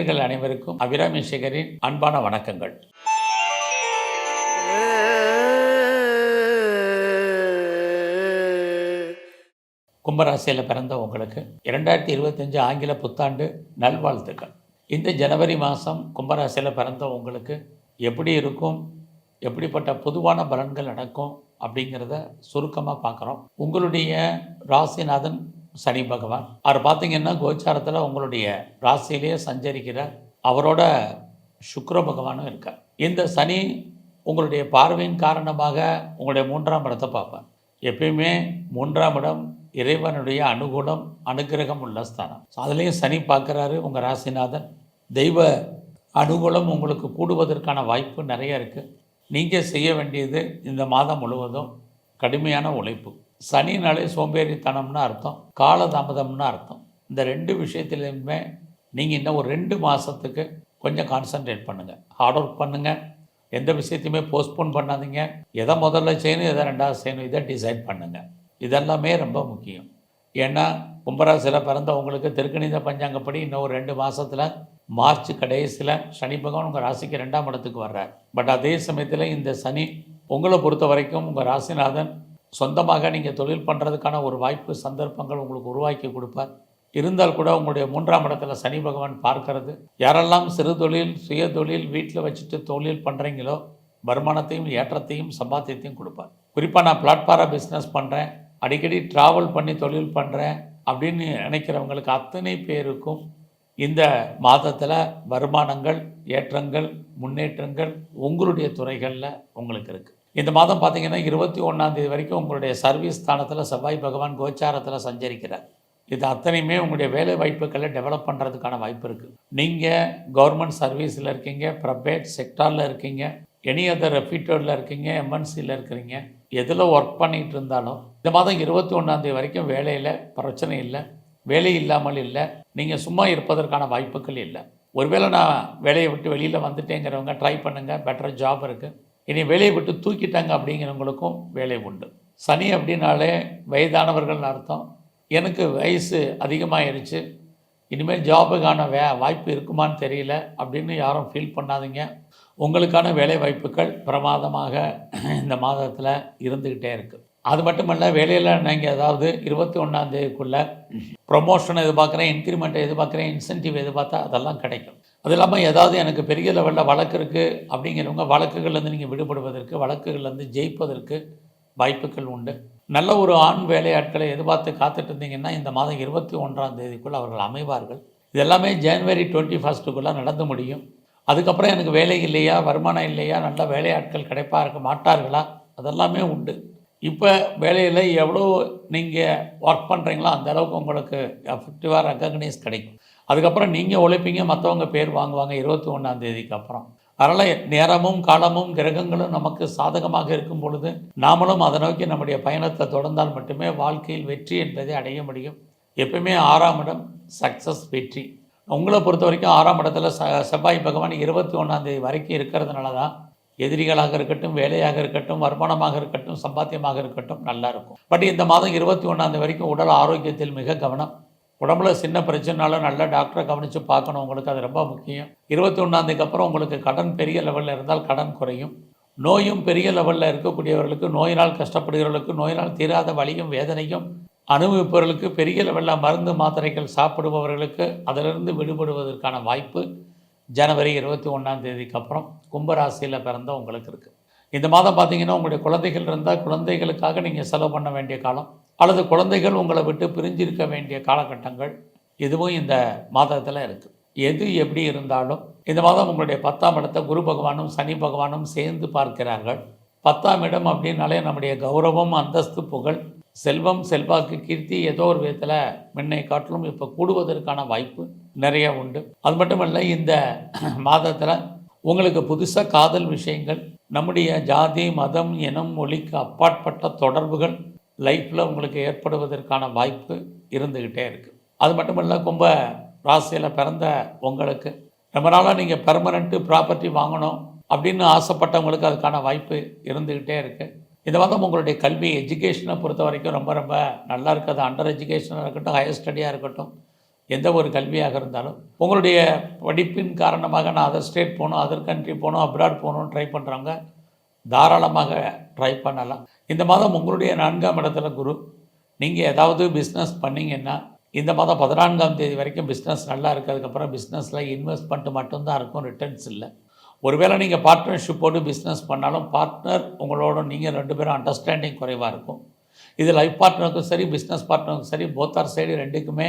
நேயர்கள் அனைவருக்கும் அபிராமி சேகரின் அன்பான வணக்கங்கள். கும்பராசியில் பிறந்த உங்களுக்கு இரண்டாயிரத்தி இருபத்தஞ்சு ஆங்கில புத்தாண்டு நல்வாழ்த்துக்கள். இந்த ஜனவரி மாதம் கும்பராசியில் பிறந்த உங்களுக்கு எப்படி இருக்கும் எப்படிப்பட்ட பொதுவான பலன்கள் நடக்கும் அப்படிங்கிறத சுருக்கமாக பார்க்குறோம். உங்களுடைய ராசிநாதன் சனி பகவான். அவர் பார்த்தீங்கன்னா கோச்சாரத்தில் உங்களுடைய ராசியிலேயே சஞ்சரிக்கிறார். அவரோட சுக்கர பகவானும் இருக்கார். இந்த சனி உங்களுடைய பார்வையின் காரணமாக உங்களுடைய மூன்றாம் இடத்தை பார்ப்பேன் எப்பயுமே மூன்றாம் இடம் இறைவனுடைய அனுகூலம் அனுகிரகம் உள்ள ஸ்தானம். அதுலேயும் சனி பார்க்குறாரு உங்கள் ராசிநாதன். தெய்வ அனுகூலம் உங்களுக்கு கூடுவதற்கான வாய்ப்பு நிறைய இருக்குது நீங்கள் செய்ய வேண்டியது இந்த மாதம் முழுவதும் கடுமையான உழைப்பு. சனினாலே சோம்பேறித்தனம்னு அர்த்தம் காலதாமதம்னு அர்த்தம். இந்த ரெண்டு விஷயத்துலையுமே நீங்கள் இன்னும் ஒரு ரெண்டு மாதத்துக்கு கொஞ்சம் கான்சன்ட்ரேட் பண்ணுங்கள் ஹார்ட் ஒர்க் பண்ணுங்கள் எந்த விஷயத்தையுமே போஸ்ட்போன் பண்ணாதீங்க. எதை முதல்ல செய்யணும் எதை ரெண்டாவது செய்யணும் இதை டிசைட் பண்ணுங்கள் இதெல்லாமே ரொம்ப முக்கியம். ஏன்னா கும்பராசியில் பிறந்தவங்களுக்கு உங்களுக்கு பஞ்சாங்கப்படி இன்னும் ஒரு ரெண்டு மாதத்தில் மார்ச் கடைசியில் சனி பகவான் உங்கள் ராசிக்கு ரெண்டாம் இடத்துக்கு வர்றார். பட் அதே சமயத்தில் இந்த சனி உங்களை பொறுத்த வரைக்கும் உங்கள் ராசிநாதன் சொந்தமாக நீங்கள் தொழில் பண்ணுறதுக்கான ஒரு வாய்ப்பு சந்தர்ப்பங்கள் உங்களுக்கு உருவாக்கி கொடுப்பார். இருந்தால் கூட உங்களுடைய மூன்றாம் இடத்துல சனி பகவான் பார்க்கறது. யாரெல்லாம் சிறு தொழில் சுய தொழில் வீட்டில் வச்சுட்டு தொழில் பண்ணுறீங்களோ வருமானத்தையும் ஏற்றத்தையும் சம்பாத்தியத்தையும் கொடுப்பார். குறிப்பாக நான் பிளாட்ஃபார பிஸ்னஸ் பண்ணுறேன் அடிக்கடி ட்ராவல் பண்ணி தொழில் பண்ணுறேன் அப்படின்னு நினைக்கிறவங்களுக்கு அத்தனை பேருக்கும் இந்த மாதத்தில் வருமானங்கள் ஏற்றங்கள் முன்னேற்றங்கள் உங்களுடைய துறைகளில் உங்களுக்கு இருக்குது இந்த மாதம் பார்த்தீங்கன்னா இருபத்தி ஒன்றாந்தேதி வரைக்கும் உங்களுடைய சர்வீஸ் ஸ்தானத்தில் செவ்வாய் பகவான் கோச்சாரத்தில் சஞ்சரிக்கிறார். இது அத்தனையுமே உங்களுடைய வேலை வாய்ப்புகளை டெவலப் பண்ணுறதுக்கான வாய்ப்பு இருக்குது நீங்கள் கவர்மெண்ட் சர்வீஸில் இருக்கீங்க ப்ரைவேட் செக்டாரில் இருக்கீங்க எனி அதர் ரெப்யூட்டடில் இருக்கீங்க எம்என்சியில் இருக்கிறீங்க எதில் ஒர்க் பண்ணிகிட்டு இருந்தாலும் இந்த மாதம் இருபத்தி ஒன்றாந்தேதி வரைக்கும் வேலையில் பிரச்சனை இல்லை வேலை இல்லாமல் இல்லை நீங்கள் சும்மா இருப்பதற்கான வாய்ப்புகள் இல்லை. ஒருவேளை நான் வேலையை விட்டு வெளியில் வந்துட்டேங்கிறவங்க ட்ரை பண்ணுங்கள் பெட்டர் ஜாப் இருக்குது இனி வேலையை விட்டு தூக்கிட்டாங்க அப்படிங்கிறவங்களுக்கும் வேலை உண்டு. சனி அப்படின்னாலே வயதானவர்கள்னு அர்த்தம். எனக்கு வயசு அதிகமாகிருச்சு இனிமேல் ஜாபுக்கான வே வாய்ப்பு இருக்குமான்னு தெரியல அப்படின்னு யாரும் ஃபீல் பண்ணாதீங்க. உங்களுக்கான வேலை வாய்ப்புகள் பிரமாதமாக இந்த மாதத்தில் இருந்துக்கிட்டே இருக்குது அது மட்டுமல்ல வேலையில் நீங்கள் ஏதாவது இருபத்தி ஒன்றாந்தேதிக்குள்ளே ப்ரொமோஷன் எதிர்பார்க்குறேன் இன்க்ரிமெண்ட் எதிர்பார்க்குறேன் இன்சென்டிவ் எதிர்பார்த்தா அதெல்லாம் கிடைக்கும். அது இல்லாமல் ஏதாவது எனக்கு பெரிய லெவலில் வழக்கு இருக்குது அப்படிங்கிறவங்க வழக்குகள்லேருந்து நீங்கள் விடுபடுவதற்கு வழக்குகள்லேருந்து ஜெயிப்பதற்கு வாய்ப்புகள் உண்டு. நல்ல ஒரு ஆண் வேலையாட்களை எதிர்பார்த்து காத்துட்டு இருந்தீங்கன்னா இந்த மாதம் இருபத்தி ஒன்றாம் தேதிக்குள் அவர்கள் அமைவார்கள். இது எல்லாமே ஜனவரி டுவெண்ட்டி ஃபஸ்ட்டுக்குள்ளே நடந்து முடியும். அதுக்கப்புறம் எனக்கு வேலை இல்லையா வருமானம் இல்லையா நல்ல வேலையாட்கள் கிடைப்பாக இருக்க மாட்டார்களா? அதெல்லாமே உண்டு. இப்போ வேலையில் எவ்வளோ நீங்கள் ஒர்க் பண்ணுறீங்களோ அந்தளவுக்கு உங்களுக்கு எஃபெக்டிவாக ரெக்கக்னைஸ் கிடைக்கும். அதுக்கப்புறம் நீங்கள் உழைப்பீங்க மற்றவங்க பேர் வாங்குவாங்க இருபத்தி ஒன்றாம் தேதிக்கு அப்புறம். அதனால் நேரமும் காலமும் கிரகங்களும் நமக்கு சாதகமாக இருக்கும் பொழுது நாமளும் அதை நோக்கி நம்முடைய பயணத்தை தொடர்ந்தால் மட்டுமே வாழ்க்கையில் வெற்றி என்பதை அடைய முடியும். எப்பயுமே ஆறாம் இடம் சக்ஸஸ் வெற்றி. உங்களை பொறுத்த வரைக்கும் ஆறாம் இடத்துல ச செவ்வாய் பகவான் இருபத்தி ஒன்றாந்தேதி வரைக்கும் இருக்கிறதுனால தான் எதிரிகளாக இருக்கட்டும் வேலையாக இருக்கட்டும் வருமானமாக இருக்கட்டும் சம்பாத்தியமாக இருக்கட்டும் நல்லா இருக்கும். பட் இந்த மாதம் இருபத்தி ஒன்றாந்தேதி வரைக்கும் உடல் ஆரோக்கியத்தில் மிக கவனம். உடம்புல சின்ன பிரச்சனைனாலும் நல்லா டாக்டரை கவனித்து பார்க்கணும். உங்களுக்கு அது ரொம்ப முக்கியம். இருபத்தி ஒன்றாந்தேதிக்கு அப்புறம் உங்களுக்கு கடன் பெரிய லெவலில் இருந்தால் கடன் குறையும். நோயும் பெரிய லெவலில் இருக்கக்கூடியவர்களுக்கு நோயினால் கஷ்டப்படுகிறவர்களுக்கு நோயினால் தீராத வலியும் வேதனையும் அனுபவிப்பவர்களுக்கு பெரிய லெவலில் மருந்து மாத்திரைகள் சாப்பிடுபவர்களுக்கு அதிலிருந்து விடுபடுவதற்கான வாய்ப்பு ஜனவரி இருபத்தி ஒன்றாம் தேதிக்கு அப்புறம் கும்பராசியில் பிறந்த உங்களுக்கு இருக்குது இந்த மாதம் பார்த்தீங்கன்னா உங்களுடைய குழந்தைகள் இருந்தால் குழந்தைகளுக்காக நீங்கள் செலவு பண்ண வேண்டிய காலம். அல்லது குழந்தைகள் உங்களை விட்டு பிரிஞ்சிருக்க வேண்டிய காலகட்டங்கள் இதுவும் இந்த மாதத்தில் இருக்குது எது எப்படி இருந்தாலும் இந்த மாதம் உங்களுடைய பத்தாம் இடத்தை குரு பகவானும் சனி பகவானும் சேர்ந்து பார்க்கிறார்கள். பத்தாம் இடம் அப்படின்னாலே நம்முடைய கௌரவம் அந்தஸ்து புகழ் செல்வம் செல்வாக்கு கீர்த்தி ஏதோ ஒரு விதத்தில் முன்னை காட்டிலும் இப்போ கூடுவதற்கான வாய்ப்பு நிறைய உண்டு. அது மட்டுமல்ல இந்த மாதத்தில் உங்களுக்கு புதுசாக காதல் விஷயங்கள் நம்முடைய ஜாதி மதம் இனம் மொழிக்கு அப்பாற்பட்ட தொடர்புகள் லைஃப்பில் உங்களுக்கு ஏற்படுவதற்கான வாய்ப்பு இருந்துக்கிட்டே இருக்குது அது மட்டுமல்ல கும்ப ராசியில் பிறந்த உங்களுக்கு ரொம்ப நாளாக நீங்கள் பெர்மனண்ட்டு ப்ராப்பர்ட்டி வாங்கணும் அப்படின்னு ஆசைப்பட்டவங்களுக்கு அதுக்கான வாய்ப்பு இருந்துக்கிட்டே இருக்குது இந்த மாதம் உங்களுடைய கல்வி எஜுகேஷனை பொறுத்த வரைக்கும் ரொம்ப ரொம்ப நல்லா இருக்குது அண்டர் எஜுகேஷனாக இருக்கட்டும் ஹையர் ஸ்டடியாக இருக்கட்டும் எந்த ஒரு கல்வியாக இருந்தாலும். உங்களுடைய படிப்பின் காரணமாக நான் அதர் ஸ்டேட் போகணும் அதர் கண்ட்ரி போகணும் அப்ராட் போகணும்னு ட்ரை பண்ணுறவங்க தாராளமாக ட்ரை பண்ணலாம். இந்த மாதம் உங்களுடைய நான்காம் இடத்துல குரு நீங்கள் ஏதாவது பிஸ்னஸ் பண்ணிங்கன்னா இந்த மாதம் பதினான்காம் தேதி வரைக்கும் பிஸ்னஸ் நல்லா இருக்குது அதுக்கப்புறம் பிஸ்னஸில் இன்வெஸ்ட்மெண்ட் மட்டும்தான் இருக்கும் ரிட்டர்ன்ஸ் இல்லை. ஒருவேளை நீங்கள் பார்ட்னர்ஷிப்போடு பிஸ்னஸ் பண்ணாலும் பார்ட்னர் உங்களோட நீங்கள் ரெண்டு பேரும் அண்டர்ஸ்டாண்டிங் குறைவாக இருக்கும். இது லைஃப் பார்ட்னருக்கும் சரி பிஸ்னஸ் பார்ட்னருக்கும் சரி போத்தார் சைடு ரெண்டுக்குமே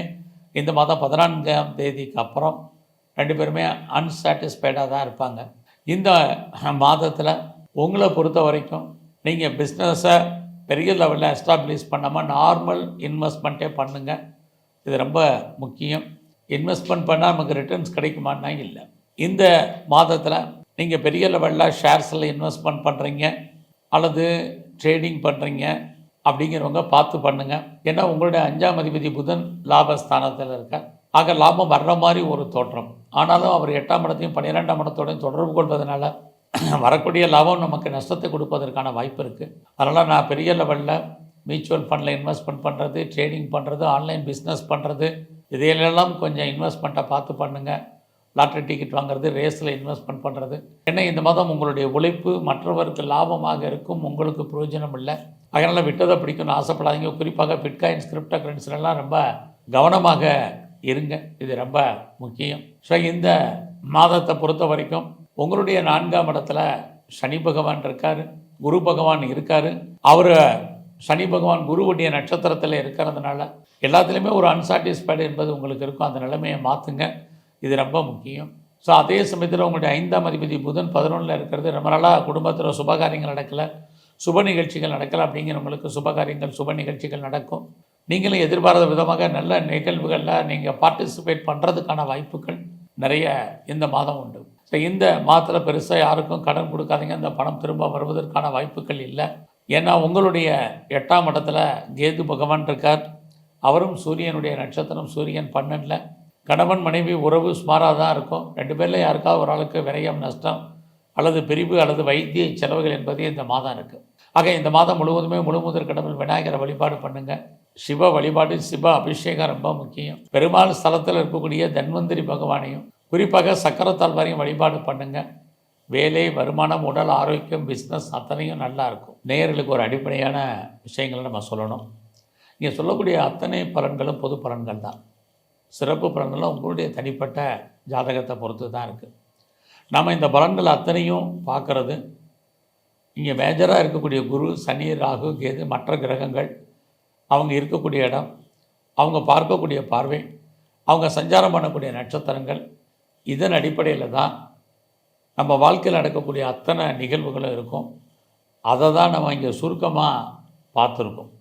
இந்த மாதம் பதினான்காம் தேதிக்கு அப்புறம் ரெண்டு பேருமே அன்சாட்டிஸ்ஃபைடாக தான் இருப்பாங்க. இந்த மாதத்தில் உங்களை பொறுத்த வரைக்கும் நீங்கள் பிஸ்னஸை பெரிய லெவலில் எஸ்டாப்ளிஷ் பண்ணாமல் நார்மல் இன்வெஸ்ட்மெண்ட்டே பண்ணுங்கள் இது ரொம்ப முக்கியம். இன்வெஸ்ட்மெண்ட் பண்ணால் நமக்கு ரிட்டர்ன்ஸ் கிடைக்குமான்னா இல்லை. இந்த மாதத்தில் நீங்கள் பெரிய லெவலில் ஷேர்ஸில் இன்வெஸ்ட்மெண்ட் பண்ணுறீங்க அல்லது ட்ரேடிங் பண்ணுறீங்க அப்படிங்கிறவங்க பார்த்து பண்ணுங்கள் ஏன்னா உங்களுடைய அஞ்சாம் அதிபதி புதன் லாபஸ்தானத்தில் இருக்கார். ஆக லாபம் வர்ற மாதிரி ஒரு தோற்றம். ஆனாலும் அவர் எட்டாம் இடத்தையும் பன்னிரெண்டாம் இடத்தோடையும் தொடர்பு கொள்வதனால வரக்கூடிய லாபம் நமக்கு நஷ்டத்தை கொடுப்பதற்கான வாய்ப்பு இருக்குது அதனால் நான் பெரிய லெவலில் மியூச்சுவல் ஃபண்டில் இன்வெஸ்ட்மெண்ட் பண்ணுறது ட்ரேடிங் பண்ணுறது ஆன்லைன் பிஸ்னஸ் பண்ணுறது இதையெல்லாம் கொஞ்சம் இன்வெஸ்ட்மெண்ட்டை பார்த்து பண்ணுங்கள் லாட்ரி டிக்கெட் வாங்குறது ரேஸில் இன்வெஸ்ட்மெண்ட் பண்ணுறது ஏன்னா இந்த மாதம் உங்களுடைய உழைப்பு மற்றவருக்கு லாபமாக இருக்கும் உங்களுக்கு பிரயோஜனம் இல்லை. அதனால் விட்டதை பிடிக்கும்னு ஆசைப்படாதீங்க. குறிப்பாக பிட்காயின் கிரிப்டோ கரன்சிலெல்லாம் ரொம்ப கவனமாக இருங்க. இது ரொம்ப முக்கியம். ஸோ இந்த மாதத்தை பொறுத்த வரைக்கும் உங்களுடைய நான்காம் இடத்துல சனி பகவான் இருக்கார் குரு பகவான் இருக்கார். அவர் சனி பகவான் குருவுடைய நட்சத்திரத்தில் இருக்கிறதுனால எல்லாத்துலேயுமே ஒரு அன்சாட்டிஸ்ஃபைடு என்பது உங்களுக்கு இருக்கும். அந்த நிலைமையை மாற்றுங்க இது ரொம்ப முக்கியம். ஸோ அதே சமயத்தில் உங்களுடைய ஐந்தாம் அதிபதி புதன் பதினொன்றில் இருக்கிறது. ரொம்ப நாளாக குடும்பத்தில் சுபகாரியங்கள் நடக்கலை. சுப நிகழ்ச்சிகள் நடக்கலை அப்படிங்கிறவங்களுக்கு சுபகாரியங்கள் சுப நிகழ்ச்சிகள் நடக்கும். நீங்களும் எதிர்பாராத விதமாக நல்ல நிகழ்வுகளில் நீங்கள் பார்ட்டிசிபேட் பண்ணுறதுக்கான வாய்ப்புகள் நிறைய இந்த மாதம் உண்டு. ஸோ இந்த மாதத்தில் பெருசாக யாருக்கும் கடன் கொடுக்காதீங்க. அந்த பணம் திரும்ப வருவதற்கான வாய்ப்புகள் இல்லை. ஏன்னா உங்களுடைய எட்டாம் இடத்துல கேது பகவான் இருக்கார். அவரும் சூரியனுடைய நட்சத்திரம் சூரியன் பன்னெண்டில். கணவன் மனைவி உறவு சுமாராக தான் இருக்கும். ரெண்டு பேரில் யாருக்காவது ஒரு ஆளுக்கு விரயம் நஷ்டம் அல்லது பிரிவு அல்லது வைத்திய செலவுகள் என்பது இந்த மாதம் இருக்குது ஆக இந்த மாதம் முழுவதுமே முழு முதற்கடவுள் விநாயகரை வழிபாடு பண்ணுங்கள் சிவ வழிபாடு சிவ அபிஷேகம் ரொம்ப முக்கியம். பெருமாள் ஸ்தலத்தில் இருக்கக்கூடிய தன்வந்திரி பகவானையும் குறிப்பாக சக்கரத்தாழ்வாரையும் வழிபாடு பண்ணுங்கள் வேலை வருமானம் உடல் ஆரோக்கியம் பிஸ்னஸ் அத்தனையும் நல்லா இருக்கும். நேயர்களுக்கு ஒரு அடிப்படையான விஷயங்களை நம்ம சொல்லணும். இங்கே சொல்லக்கூடிய அத்தனை பலன்களும் பொது பலன்கள் தான். சிறப்பு பலன்களும் உங்களுடைய தனிப்பட்ட ஜாதகத்தை பொறுத்து தான் இருக்குது நம்ம இந்த பலன்கள் அத்தனையும் பார்க்குறது இங்கே மேஜராக இருக்கக்கூடிய குரு சனி ராகு கேது மற்ற கிரகங்கள் அவங்க இருக்கக்கூடிய இடம் அவங்க பார்க்கக்கூடிய பார்வை அவங்க சஞ்சாரம் பண்ணக்கூடிய நட்சத்திரங்கள் இதன் அடிப்படையில் தான் நம்ம வாழ்க்கையில் நடக்கக்கூடிய அத்தனை நிகழ்வுகளும் இருக்கும். அதை தான் நம்ம இங்கே சுருக்கமாக பார்த்துருக்கோம்.